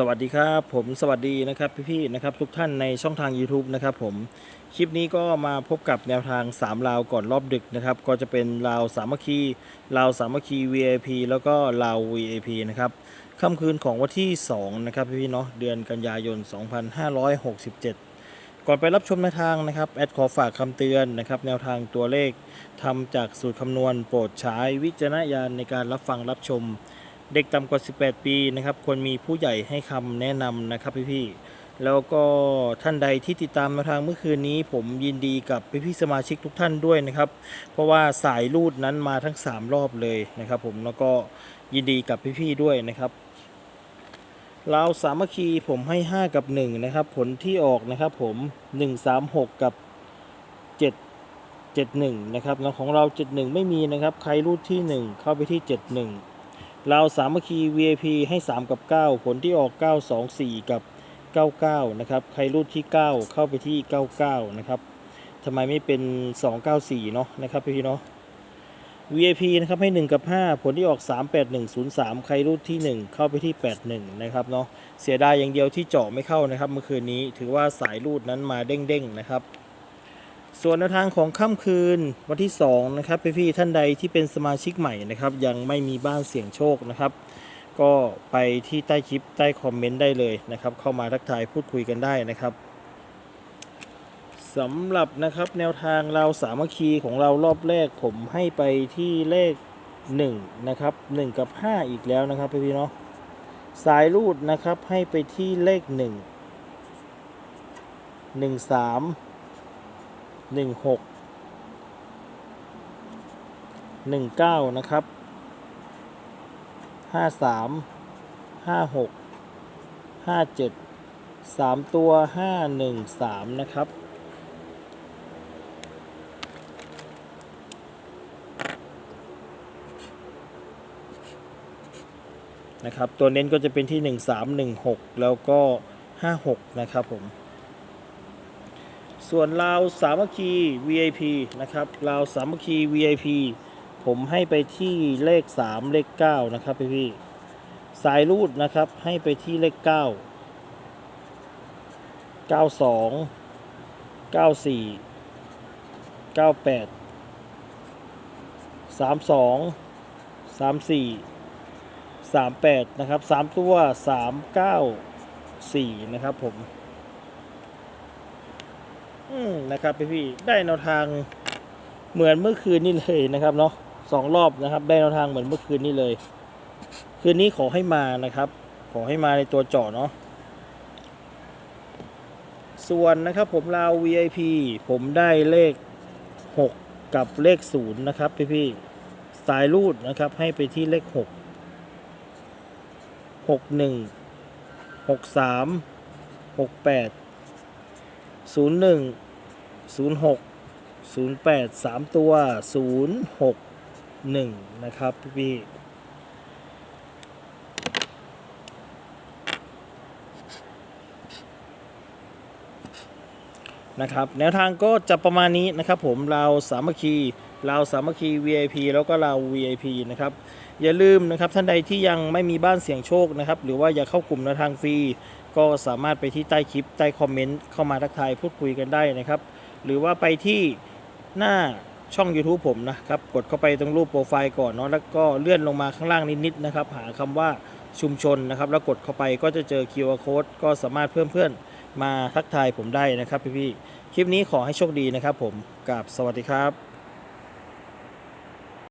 สวัสดีครับผมสวัสดีนะครับพี่ๆนะครับทุกท่านในช่องทาง YouTube นะครับผมคลิปนี้ก็มาพบกับแนวทาง 3 ลาวก่อนรอบดึกนะครับก็จะเป็นลาวสามัคคีลาวสามัคคี VIP แล้วก็ลาว VIP นะครับค่ำคืนของวันที่2นะครับพี่ๆเนาะเดือนกันยายน 2567 ก่อนไปรับชมแนวทางนะครับแอดขอฝากคำเตือนนะครับแนวทางตัวเลขทำจากสูตรคำนวณโปรดใช้วิจารณญาณในการรับฟังรับชม เด็กต่ำกว่า 18 ปีนะครับ ควรมีผู้ใหญ่ให้คำแนะนำนะครับพี่ๆแล้วก็ท่านใดที่ติดตามแนวทางเมื่อคืนนี้ ผมยินดีกับพี่ๆสมาชิกทุกท่านด้วยนะครับ เพราะว่าสายรูดนั้นมาทั้ง 3 รอบเลยนะครับ ผมแล้วก็ยินดีกับพี่ๆด้วยนะครับเราสามัคคีผมให้ 5 กับ 1 นะครับ ผลที่ออกนะครับ ผม 136 กับ 7 71 นะครับของเรา 71 ไม่มีนะครับ ใครรูดที่ 1 เข้าไปที่ 71 เราสามัคคี VIP ให้ 3 กับ 9 ผลที่ออก 924 กับ 99 นะครับ ใครรูดที่ 9 เข้าไปที่ 99 นะครับทำไมไม่เป็น 294 เนาะนะครับพี่เนาะ VIP นะครับให้ 1 กับ 5 ผลที่ออก 38103 ใครรูดที่ 1 เข้าไปที่ 81 นะครับเนาะเสียดายอย่างเดียวที่เจาะไม่เข้านะครับเมื่อคืนนี้ถือว่าสายรูดนั้นมาเด้งๆนะครับ ส่วนแนวทางของค่ำคืนวันที่ 2 นะครับพี่ๆท่านใดที่เป็นสมาชิกใหม่นะครับ ยังไม่มีบ้านเสี่ยงโชคนะครับ ก็ไปที่ใต้คลิปใต้คอมเมนต์ได้เลยนะครับ เข้ามาทักทายพูดคุยกันได้นะครับสำหรับนะครับแนวทางเราสามัคคีของเรารอบแรกผมให้ไปที่เลข 1 นะครับ 1 กับ 5 อีกแล้วนะครับพี่ๆเนาะสายรูดนะครับให้ไปที่เลข 1 1 3 หนึ่งหกหนึ่งเก้านะครับห้าสามห้าหกห้าเจ็ดสามตัวห้าหนึ่งสามนะครับนะครับตัวเน้นก็จะเป็นที่หนึ่งสามหนึ่งหกแล้วก็ห้าหกนะครับผม ส่วนลาวสามัคคี VIP นะครับลาวสามัคคี VIP ผมให้ไปที่เลข 3 เลข 9 นะครับพี่พี่สายรูดนะครับให้ไปที่เลข 9 92 94 98 32 34 38 นะครับ 3 ตัว 394 นะครับผม อืมนะครับพี่พี่ได้แนวทางเหมือนเมื่อคืนนี่เลยนะครับเนาะสองรอบนะครับ ได้แนวทางเหมือนเมื่อคืนนี่เลย คืนนี้ขอให้มานะครับ ขอให้มาในตัวเจาะเนาะส่วนนะครับผมลาว VIP ผมได้เลข 6 กับเลข 0 นะครับพี่พี่สายรูดนะครับให้ไปที่เลข 6 6 1 6 3 6 8 ศูนย์หนึ่งศูนย์หกศูนย์แปดสามตัวศูนย์หกหนึ่งนะครับพี่พี่นะครับแนวทางก็จะประมาณนี้นะครับผมเราสามัคคีเราสามัคคี VIP แล้วก็เรา VIP นะครับอย่าลืมนะครับท่านใดที่ยังไม่มีบ้านเสี่ยงโชคนะครับหรือว่าอยากเข้ากลุ่มแนวทางฟรี ก็สามารถไปที่ใต้คลิปใต้คอมเมนต์เข้ามาทักทายพูดคุยกันได้นะครับ หรือว่าไปที่หน้าช่อง YouTube ผมนะครับ กดเข้าไปตรงรูปโปรไฟล์ก่อนเนาะแล้วก็เลื่อนลงมาข้างล่างนิดๆนะครับ หาคำว่าชุมชนนะครับ แล้วกดเข้าไปก็จะเจอ QR code ก็สามารถเพิ่มเพื่อนมาทักทายผมได้นะครับพี่ๆคลิปนี้ขอให้โชคดีนะครับผมกับสวัสดีครับ